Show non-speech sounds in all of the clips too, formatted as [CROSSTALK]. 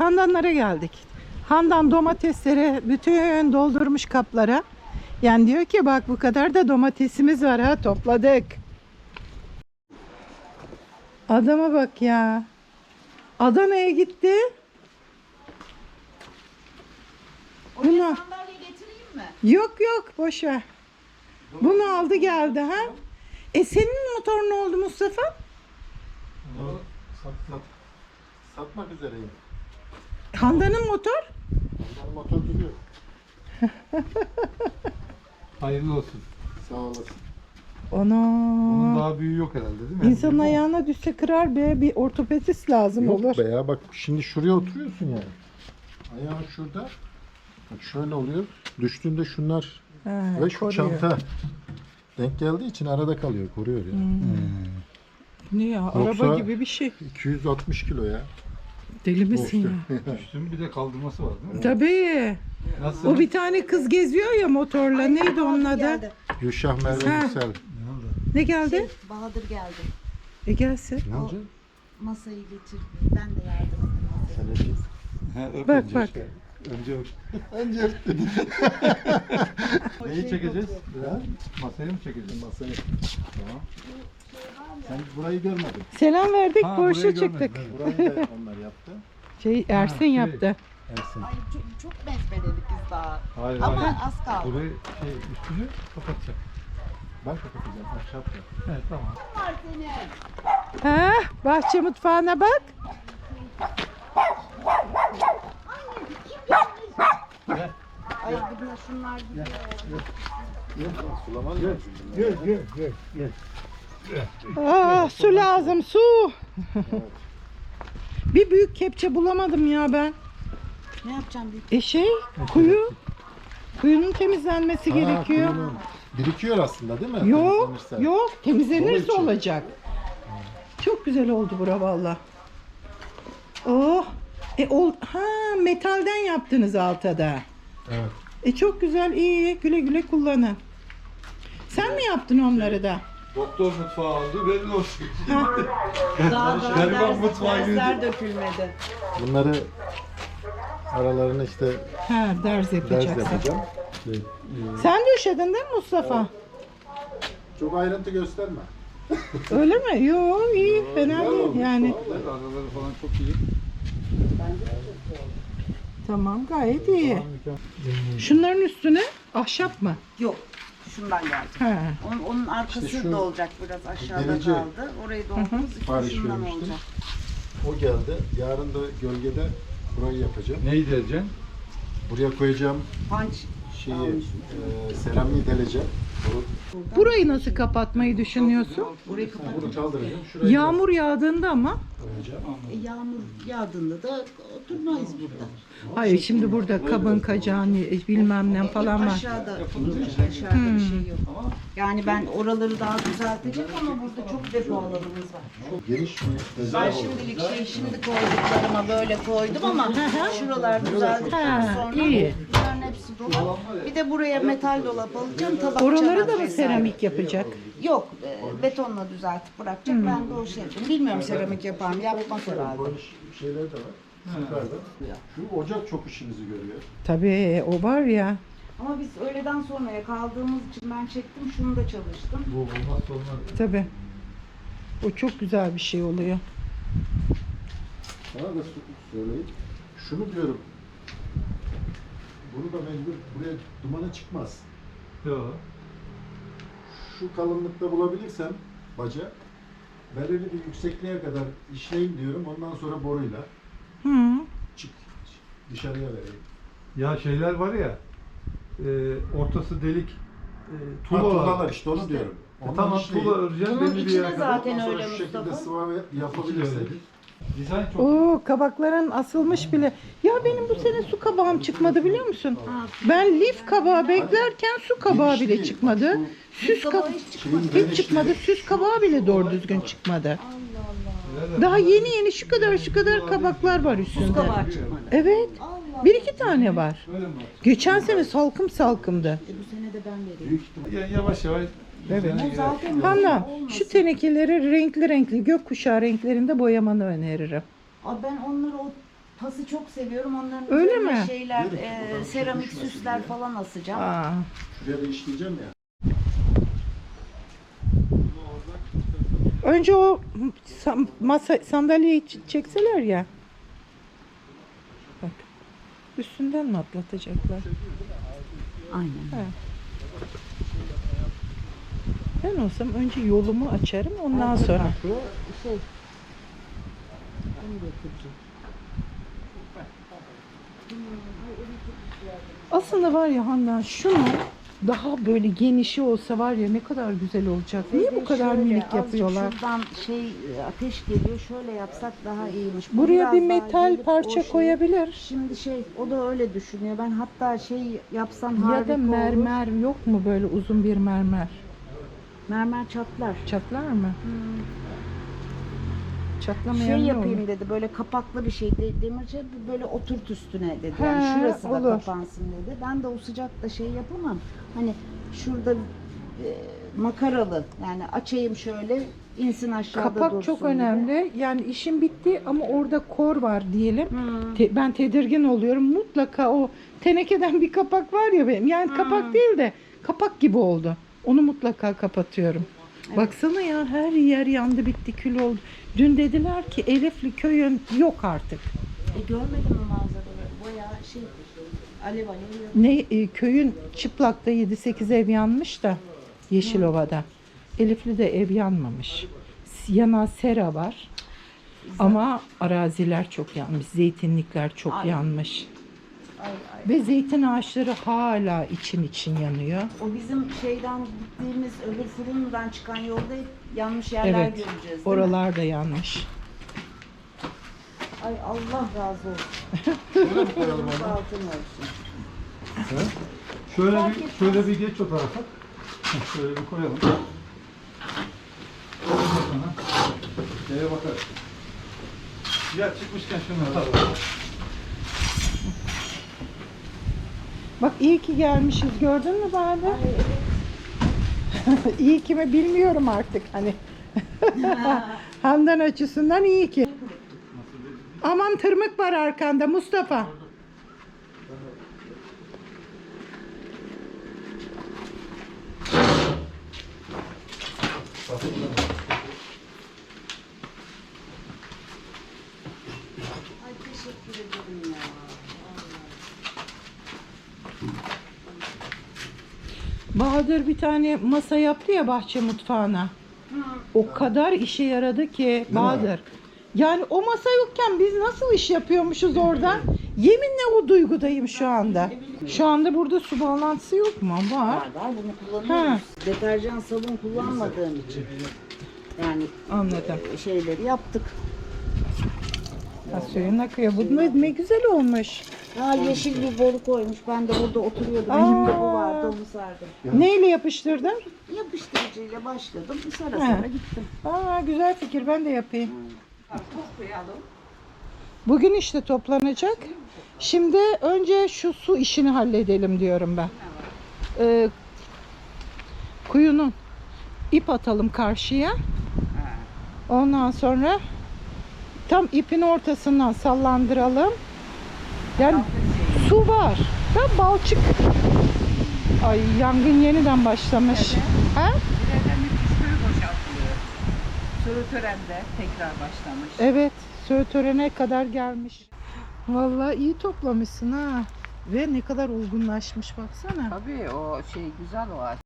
Handanlara geldik. Handan domatesleri bütün doldurmuş kaplara. Yani diyor ki bak bu kadar da domatesimiz var ha topladık. Adama bak ya. Adana'ya gitti. Bunu Sandalye getireyim mi? yok yok boş ver. Bunu aldı geldi ha. E senin motor ne oldu Mustafa? Onu sat, sat. Satmak üzereyim. Handan'ın motor? Ondan motor duruyor. [LAUGHS] Hayırlı olsun. Sağ olasın. Onun Ana. daha büyüğü yok herhalde değil mi? İnsanın ayağına düşse kırar be bir ortopedist lazım Yok olur. be ya bak şimdi şuraya oturuyorsun ya. Ayağın şurada. Bak şöyle oluyor. Düştüğünde şunlar Ha, ve şu koruyor. çanta [LAUGHS] denk geldiği için arada kalıyor. Koruyor ya. Ne ya araba Yoksa- gibi bir şey. 260 kilo ya. Deli misin ya? [LAUGHS] Üstün bir de kaldırması var değil mi? Tabii. Nasıl? O bir tane kız geziyor ya motorla. Neydi onun adı? Geldi. Gülşah Merve Ha. Yüksel. Ne oldu? Ne geldi? Bahadır geldi. E gelsin. Ne olacak? Masayı getirdi. Ben de yardım ettim. Öp Bak, önce bak. Önce öp. [LAUGHS] Önce öptün. Neyi çekeceğiz? Ha? Masayı mı çekeceğiz? Masayı. Tamam. Sen burayı görmedin. Selam verdik Ha, burayı çıktık. görmedim. Burayı da onlar yaptı. [LAUGHS] Şey Ersin şey. yaptı. Ersin. Ay çok, çok besbeledik biz daha. Hayır Ama hayır. az kaldı. Burayı şey, üstünü kapatacak. Ben kapatacağım. Ahşap ya. Evet tamam. var senin. Ha, bahçe mutfağına bak. Ay bunlar şunlar gidiyor. Sulaman lazım. Gel gel gel. gel. Ah, su lazım su. bir büyük kepçe bulamadım ya ben. Ne yapacağım büyük? E şey kuyu. Kuyunun temizlenmesi Ha, gerekiyor. kuyunun Birikiyor aslında değil mi? Yok, Temizlenirse. yok. Temizlenirse için. olacak. Çok güzel oldu bura valla. Oh. E ol ha metalden yaptınız altada. Evet. E çok güzel, iyi. Güle güle kullanın. Sen mi yaptın onları da? Doktor mutfağı aldı belli olsun. [LAUGHS] Daha daha Gariban ders, mutfağa dersler girdi. dökülmedi. Bunları aralarına işte Ha, ders ders yapacaksın. yapacağım. Şey, e, Sen döşedin değil mi Mustafa? çok ayrıntı gösterme. [LAUGHS] Öyle mi? Yok, iyi. Fena değil yani. Araları falan çok iyi. Tamam, gayet iyi. Şunların üstüne ahşap mı? Yok. Şundan geldi. Onun, onun arkası İşte şu da olacak biraz aşağıda delici kaldı. Orayı doldururuz. İşte Sipariş şundan vermiştim. olacak. O geldi. Yarın da gölgede burayı yapacağım. Neyi diyeceksin? Buraya koyacağım Punch şeyi, e, seramiği deleceğim. Bunu, Burayı nasıl kapatmayı düşünüyorsun? burayı bunu kaldıracağım. Şurayı Yağmur yağdığında ama. koyacağım. E, yağmur yağdığında da oturmayız burada. Hayır şimdi burada kabın kacağını bilmem ne falan var. Aşağıda, aşağıda bir şey yok. Yani ben oraları daha düzelteceğim ama burada çok depo alanımız var. Çok geniş bir Ben oldu. şimdilik şey şimdi koyduklarıma böyle koydum ama şuralar düzeldikten Ha, sonra iyi. Hepsi dolu. Bir de buraya metal dolap alacağım tabak Oraları da mı vesaire. seramik yapacak? Yok e, betonla düzeltip bırakacak. Ben de o şey yapayım. Bilmiyorum seramik yapar mı yapmaz herhalde. Şeyler de var. Şu ocak çok işimizi görüyor. Tabii o var ya. Ama biz öğleden sonraya kaldığımız için ben çektim şunu da çalıştım. Bu olmazsa olmaz. Tabii. O çok güzel bir şey oluyor. Bana da söyleyin. Şunu diyorum. Bunu da mecbur buraya dumanı çıkmaz. Yok. Şu kalınlıkta bulabilirsem baca belirli bir yüksekliğe kadar işleyin diyorum. Ondan sonra boruyla Hı. çık dışarıya vereyim. Ya şeyler var ya. E, ortası delik. E, Ha, tuğlalar işte onu diyorum. E, Ondan tamam işleyin. tuğla öreceğim Bunun belli bir içine yere kadar. zaten Ondan sonra öyle şu şekilde Mustafa. sıva yapabilirsek. Dizayn çok Oo kabakların asılmış bile. Ya benim bu sene su kabağım çıkmadı biliyor musun? Ben lif kabağı beklerken su kabağı bile çıkmadı. Süs Kabağı hiç çıkmadı. Süs kabağı bile doğru düzgün çıkmadı. Daha yeni yeni şu kadar şu kadar kabaklar var üstünde. kabağı çıkmadı. Evet. Bir iki tane var. Geçen sene salkım salkımdı. E, bu sene de ben vereyim. büyük ihtimal Ya, yavaş yavaş. Evet. Hanna şu tenekeleri renkli renkli gökkuşağı renklerinde boyamanı öneririm. Abi ben onları o Pası çok seviyorum. Onların Öyle üzerine mi? şeyler, e, seramik süsler falan asacağım. Aa. Şuraya da işleyeceğim ya. Önce o sam- masa sandalyeyi ç- çekseler ya. Bak. Üstünden mi atlatacaklar? Aynen. Ben olsam önce yolumu açarım ondan sonra. Şey, onu götüreceğim. Aslında var ya Handan şunu daha böyle genişi olsa var ya ne kadar güzel olacak. Niye bu kadar şöyle, minik yapıyorlar? Şuradan şey ateş geliyor. Şöyle yapsak daha iyiymiş. Bu Buraya bir metal gelip parça şeyi- koyabilir. Şimdi şey o da öyle düşünüyor. Ben hatta şey yapsam Ya harika da olur. mermer yok mu böyle uzun bir mermer? Mermer çatlar. Çatlar mı? Çatlamayan Şey yapayım olur? dedi böyle kapaklı bir şey de, demirci böyle oturt üstüne dedi. He, Yani şurası da olur. kapansın dedi. Ben de o sıcakta şey yapamam. Hani şurada e, makaralı yani açayım şöyle insin aşağıda Kapak dursun çok önemli. Yani işin bitti ama orada kor var diyelim. Hı. Te- ben tedirgin oluyorum. Mutlaka o tenekeden bir kapak var ya benim. Yani kapak değil de kapak gibi oldu. Onu mutlaka kapatıyorum. Baksana ya her yer yandı bitti kül oldu. Dün dediler ki Elifli köyün yok artık. E, görmedim o manzaraları. Bayağı şey alev alev. Ne e, köyün çıplakta 7-8 ev yanmış da Yeşilova'da. Elifli'de ev yanmamış. Yana sera var. Ama araziler çok yanmış. Zeytinlikler çok Ay. yanmış. Ay, ay. Ve zeytin ağaçları hala için için yanıyor. O bizim şeyden gittiğimiz öbür fırından çıkan yolda hep yanlış yerler Evet. göreceğiz. değil mi? Oralar da yanmış. Ay Allah razı olsun. Şöyle mi koyalım Yolunuz onu? altın olsun. Şöyle Fark bir etmez. şöyle bir geç o tarafa. Şöyle bir koyalım. Şeye bakarız. Ya çıkmışken şunu alalım. Bak iyi ki gelmişiz gördün mü bari? [LAUGHS] iyi ki mi bilmiyorum artık hani. [LAUGHS] Handan açısından iyi ki. Aman tırmık var arkanda Mustafa. Ay teşekkür ederim ya. Bahadır bir tane masa yaptı ya bahçe mutfağına. O kadar işe yaradı ki Bahadır. Yani o masa yokken biz nasıl iş yapıyormuşuz orada? Yeminle o duygudayım şu anda. Şu anda burada su bağlantısı yok mu? Var. Var var bunu kullanıyoruz. Deterjan sabun kullanmadığım için. Yani Anladım. e, şeyleri yaptık. Ha, suyun akıyor. Bu ne, ne güzel olmuş. Ha yeşil bir boru koymuş. Ben de burada oturuyordum. Elimde bu vardı onu sardım. Neyle yapıştırdın? Yapıştırıcıyla başladım. Sara He. sara gittim. Aa, güzel fikir. Ben de yapayım. Bugün işte toplanacak. Şimdi önce şu su işini halledelim diyorum ben. Ee, kuyunun ip atalım karşıya. Ondan sonra tam ipin ortasından sallandıralım. Yani su var. Da balçık. Ay yangın yeniden başlamış. Ha? Sürü törende tekrar başlamış. Evet, söğüt törene kadar gelmiş. Vallahi iyi toplamışsın ha. Ve ne kadar olgunlaşmış baksana. Tabii o şey güzel o ağaç.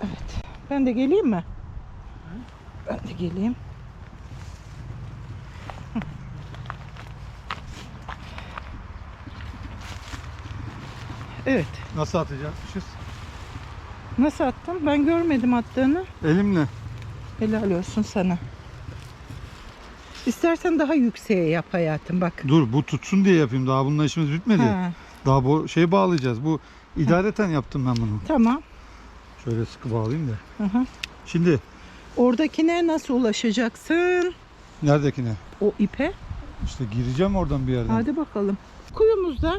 Evet. Ben de geleyim mi? Ben de geleyim. Evet. Nasıl atacakmışız? Nasıl attın? Ben görmedim attığını. Elimle. Helal olsun sana. İstersen daha yükseğe yap hayatım bak. Dur bu tutsun diye yapayım. Daha bununla işimiz bitmedi. Ha, Daha bu şey bağlayacağız. Bu idareten yaptım ben bunu. tamam. Şöyle sıkı bağlayayım da. Hı. Şimdi Oradakine nasıl ulaşacaksın? neredekine? O ipe. İşte gireceğim oradan bir yerden. Hadi bakalım. Kuyumuzda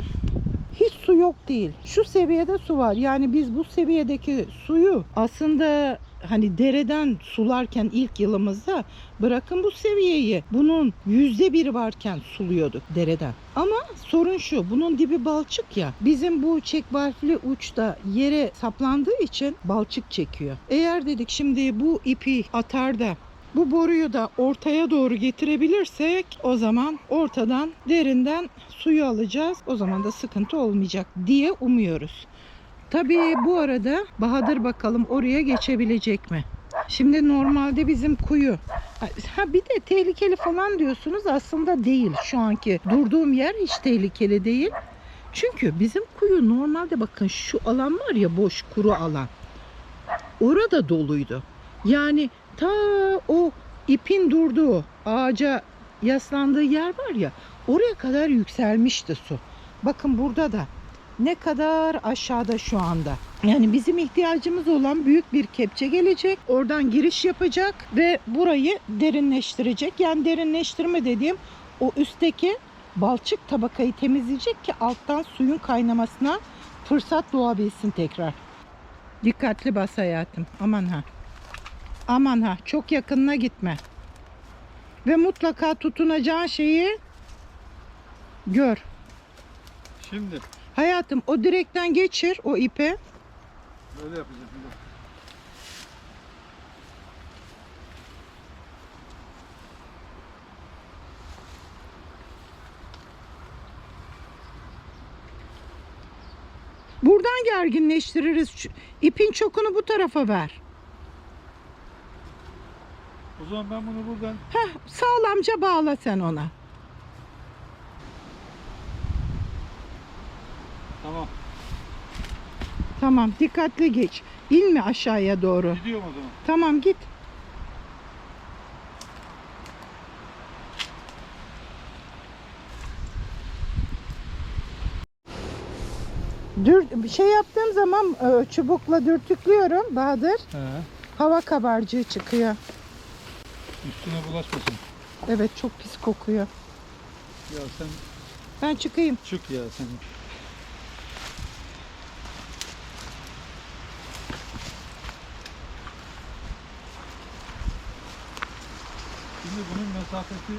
hiç su yok değil. Şu seviyede su var. Yani biz bu seviyedeki suyu aslında hani dereden sularken ilk yılımızda bırakın bu seviyeyi bunun yüzde biri varken suluyorduk dereden. Ama sorun şu bunun dibi balçık ya bizim bu çek valfli uçta yere saplandığı için balçık çekiyor. Eğer dedik şimdi bu ipi atar da bu boruyu da ortaya doğru getirebilirsek o zaman ortadan derinden suyu alacağız. O zaman da sıkıntı olmayacak diye umuyoruz. Tabii bu arada Bahadır bakalım oraya geçebilecek mi? Şimdi normalde bizim kuyu. Ha bir de tehlikeli falan diyorsunuz aslında değil. Şu anki durduğum yer hiç tehlikeli değil. Çünkü bizim kuyu normalde bakın şu alan var ya boş kuru alan. Orada doluydu. Yani ta o ipin durduğu ağaca yaslandığı yer var ya oraya kadar yükselmişti su. Bakın burada da ne kadar aşağıda şu anda. Yani bizim ihtiyacımız olan büyük bir kepçe gelecek. Oradan giriş yapacak ve burayı derinleştirecek. Yani derinleştirme dediğim o üstteki balçık tabakayı temizleyecek ki alttan suyun kaynamasına fırsat doğabilsin tekrar. Dikkatli bas hayatım. Aman ha. Aman ha. Çok yakınına gitme. Ve mutlaka tutunacağın şeyi gör. Şimdi Hayatım o direkten geçir o ipe. böyle de. Buradan gerginleştiririz. İpin çokunu bu tarafa ver. O zaman ben bunu buradan Heh, sağlamca bağla sen ona. tamam Tamam dikkatli geç. İnme aşağıya doğru. gidiyorum o zaman. Tamam git. Dür, bir şey yaptığım zaman e, çubukla dürtüklüyorum Bahadır. He. Hava kabarcığı çıkıyor. Üstüne bulaşmasın. Evet çok pis kokuyor. Ya sen Ben çıkayım. çık ya sen. Şimdi bunun mesafesi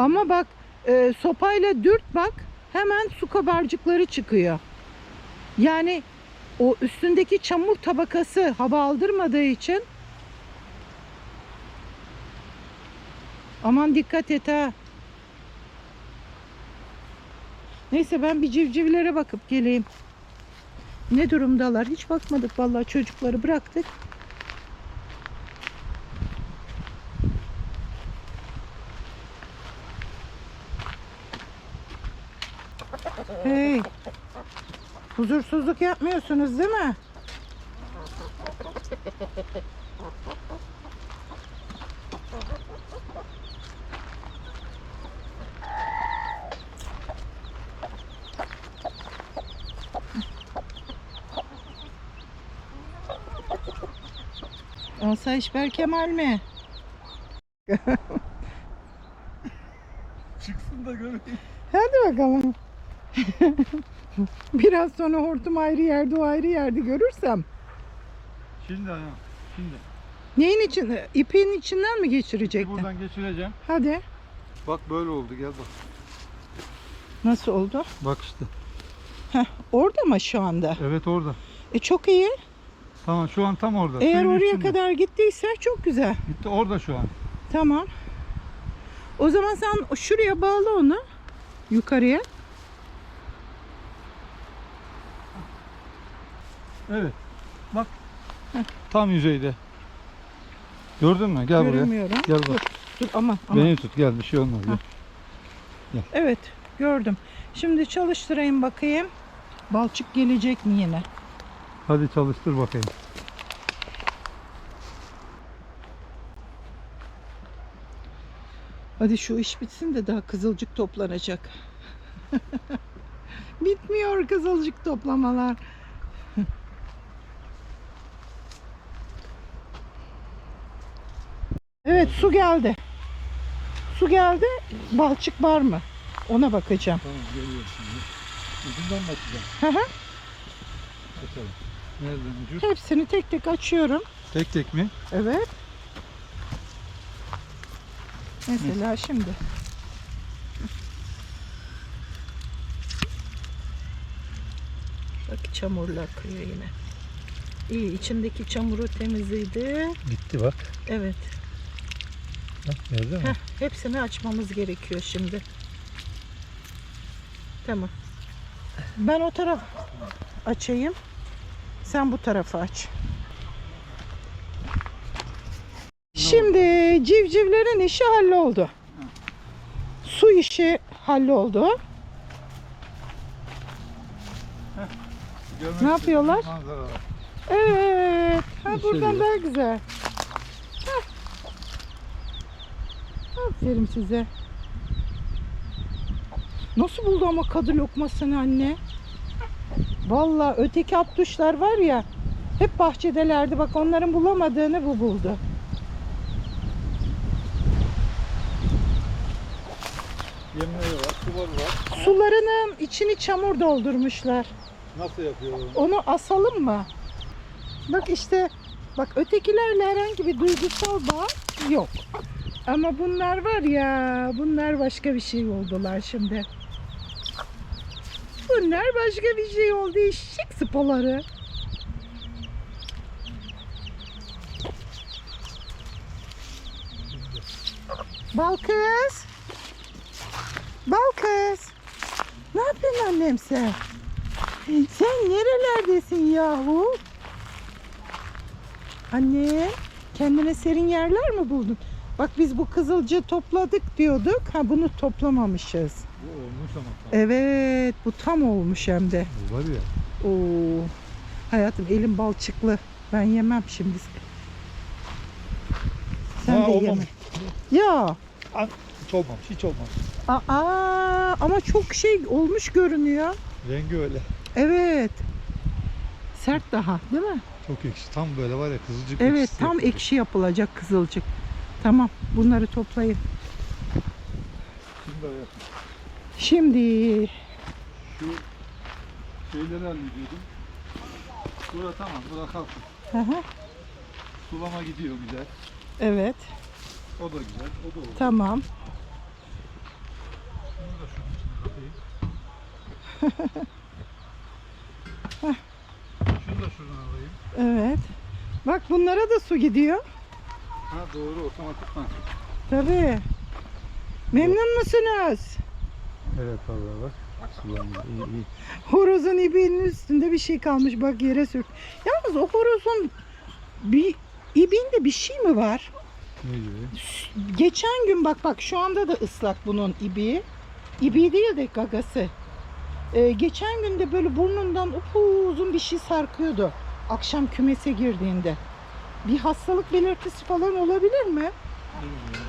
Ama bak e, sopayla dürt bak hemen su kabarcıkları çıkıyor. Yani o üstündeki çamur tabakası hava aldırmadığı için aman dikkat et ha. Neyse ben bir civcivlere bakıp geleyim. Ne durumdalar? Hiç bakmadık vallahi çocukları bıraktık. Huzursuzluk yapmıyorsunuz değil mi? [LAUGHS] Asayiş Berkemal mi? çıksın da göreyim. Hadi bakalım. Biraz sonra hortum ayrı yerde o ayrı yerde görürsem. Şimdi ayağım. Şimdi. Neyin için? İpin içinden mi geçirecektin? buradan geçireceğim. Hadi. Bak böyle oldu gel bak. Nasıl oldu? Bak işte. Heh, orada mı şu anda? Evet orada. E çok iyi. Tamam şu an tam orada. Eğer Suyun oraya kadar gittiyse çok güzel. Gitti orada şu an. Tamam. O zaman sen şuraya bağla onu. Yukarıya. Evet. Bak. Tam yüzeyde. Gördün mü? Gel buraya. Göremiyorum. Gel Dur, bak. dur aman aman. Beni tut gel bir şey olmaz. Ha. Gel. Evet gördüm. Şimdi çalıştırayım bakayım. Balçık gelecek mi yine? Hadi çalıştır bakayım. Hadi şu iş bitsin de daha kızılcık toplanacak. [LAUGHS] Bitmiyor kızılcık toplamalar. Evet su geldi. Su geldi. Balçık var mı? Ona bakacağım. Tamam geliyor şimdi. Ucundan mı açacağım? Hı hı. Açalım. Nereden ucu? Hepsini tek tek açıyorum. Tek tek mi? Evet. Mesela şimdi. Bak çamurla akıyor yine. İyi içindeki çamuru temizledi. Gitti bak. Evet. Bak gördün mü? Heh, hepsini açmamız gerekiyor şimdi. Tamam. Ben o taraf açayım. Sen bu tarafı aç. Şimdi civcivlerin işi halloldu. Su işi halloldu. Görmek Ne yapıyorlar? manzaralar. Evet. Ha, buradan daha güzel. Aferin size. Nasıl buldu ama kadı lokmasını anne? Vallahi öteki aptuşlar var ya hep bahçedelerdi. Bak onların bulamadığını bu buldu. Yemleri var, suları var. Sularının içini çamur doldurmuşlar. Nasıl yapıyorlar? Onu asalım mı? Bak işte bak ötekilerle herhangi bir duygusal bağ yok. Ama bunlar var ya bunlar başka bir şey oldular şimdi. Bunlar başka bir şey oldu eşek sıpaları. Bal kız. Bal kız. Ne yapıyorsun annem sen? Sen nerelerdesin yahu? Anne, kendine serin yerler mi buldun? Bak biz bu kızılcı topladık diyorduk. Ha bunu toplamamışız. Bu olmuş ama. Evet, bu tam olmuş hem de. Bu var ya. Oo. Hayatım elim balçıklı. Ben yemem şimdi. Sen Ha, de olmamış. yeme. Ya, Hiç olmamış, hiç olmamış. aa, ama çok şey olmuş görünüyor. Rengi öyle. Evet. Sert daha, değil mi? Çok ekşi. Tam böyle var ya kızılcık Evet ekşisi tam ekşi yapılacak kızılcık. Tamam bunları toplayın. Şimdi şu şeyleri hallediyordum. Bura tamam, bura kalsın. Hı hı, Sulama gidiyor güzel. evet O da güzel, o da olur. tamam. Bunu da şunun içine atayım. [LAUGHS] Şunu da şuradan alayım. Evet. Bak bunlara da su gidiyor. Ha doğru otomatikman. Tabii. Memnun musunuz? Evet abla bak. Sulama iyi iyi. Horozun ibinin üstünde bir şey kalmış bak yere sür. Yalnız o horozun bir ibinde bir şey mi var? Ne gibi? Geçen gün bak bak şu anda da ıslak bunun ibiği. İbiği değil de gagası. Ee, geçen gün de böyle burnundan upuzun bir şey sarkıyordu. Akşam kümese girdiğinde. Bir hastalık belirtisi falan olabilir mi? Bilmiyorum.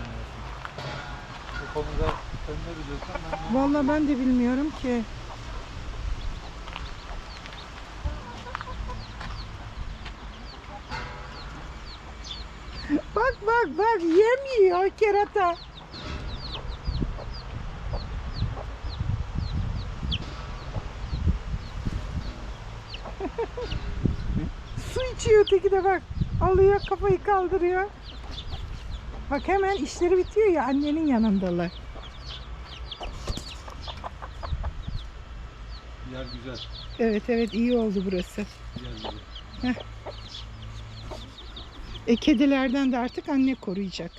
Bu konuda sen ne bilirsen ben Vallahi ben de bilmiyorum ki. [LAUGHS] Bak bak bak yem yiyor kerata. [LAUGHS] Su içiyor öteki de bak. Alıyor kafayı kaldırıyor. Bak hemen işleri bitiyor ya annenin yanındalar. Yer güzel. Evet evet iyi oldu burası. Yer güzel. E kedilerden de artık anne koruyacak.